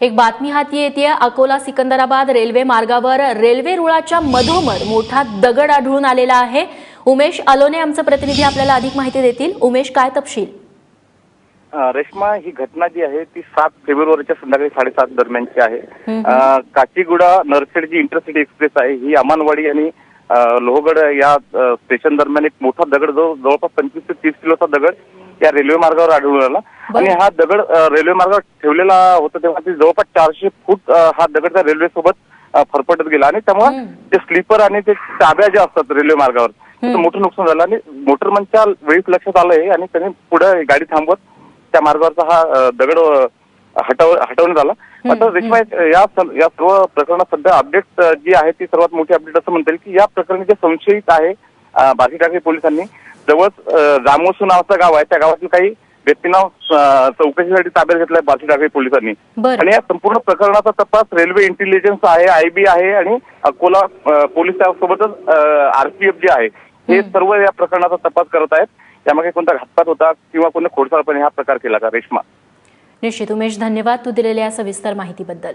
एक बातमी हाती येते. अकोला सिकंदराबाद रेल्वे मार्गावर रेल्वे रुळाच्या मधोमध मोठा दगड आढळून आलेला आहे. उमेश अलोने आमचे प्रतिनिधी आपल्याला अधिक माहिती देतील. उमेश काय तपशील? रेश्मा ही घटना जी आहे ती सात फेब्रुवारीच्या संध्याकाळी साडेसात दरम्यानची आहे. काचीगुडा नरखेड जी इंटरसिटी एक्सप्रेस आहे ही अमानवाडी आणि लोहगड या स्टेशन दरम्यान एक मोठा दगड जो जवळपास पंचवीस ते तीस किलोचा दगड या रेल्वे मार्गावर आढळून आला. आणि हा दगड रेल्वे मार्गावर ठेवलेला होता तेव्हा ती जवळपास चारशे फूट हा दगड त्या रेल्वे सोबत फरफटत गेला. आणि त्यामुळे ते स्लीपर आणि ते ताब्या ज्या असतात रेल्वे मार्गावर त्याचं मोठं नुकसान झालं. आणि मोटरमनच्या वेळीच लक्षात आलंय आणि त्यांनी पुढे गाडी थांबवत त्या मार्गावरचा हा दगड हटव हटवण्यात आला. आता रेश्मा या सर्व प्रकरणात सध्या अपडेट जी आहे ती सर्वात मोठी अपडेट असं म्हणता येईल की या प्रकरणी जे संशयित आहे बार्शी टाकळी पोलिसांनी जवळ जामोसू नावाचं गाव आहे. त्या गावातील काही व्यक्तींना चौकशीसाठी ताब्यात घेतलाय बार्शी टाकळी पोलिसांनी. आणि या संपूर्ण प्रकरणाचा तपास रेल्वे इंटेलिजन्स आहे आयबी आहे आणि अकोला पोलीस सोबतच आरपीएफ जे आहे. हे सर्व या प्रकरणाचा तपास करत आहेत. त्यामागे कोणता घातपात होता किंवा कोणत्या खोडसाळपणे हा प्रकार केला का? रेश्मा. निश्चित उमेश धन्यवाद तू दिलेल्या या सविस्तर माहितीबद्दल.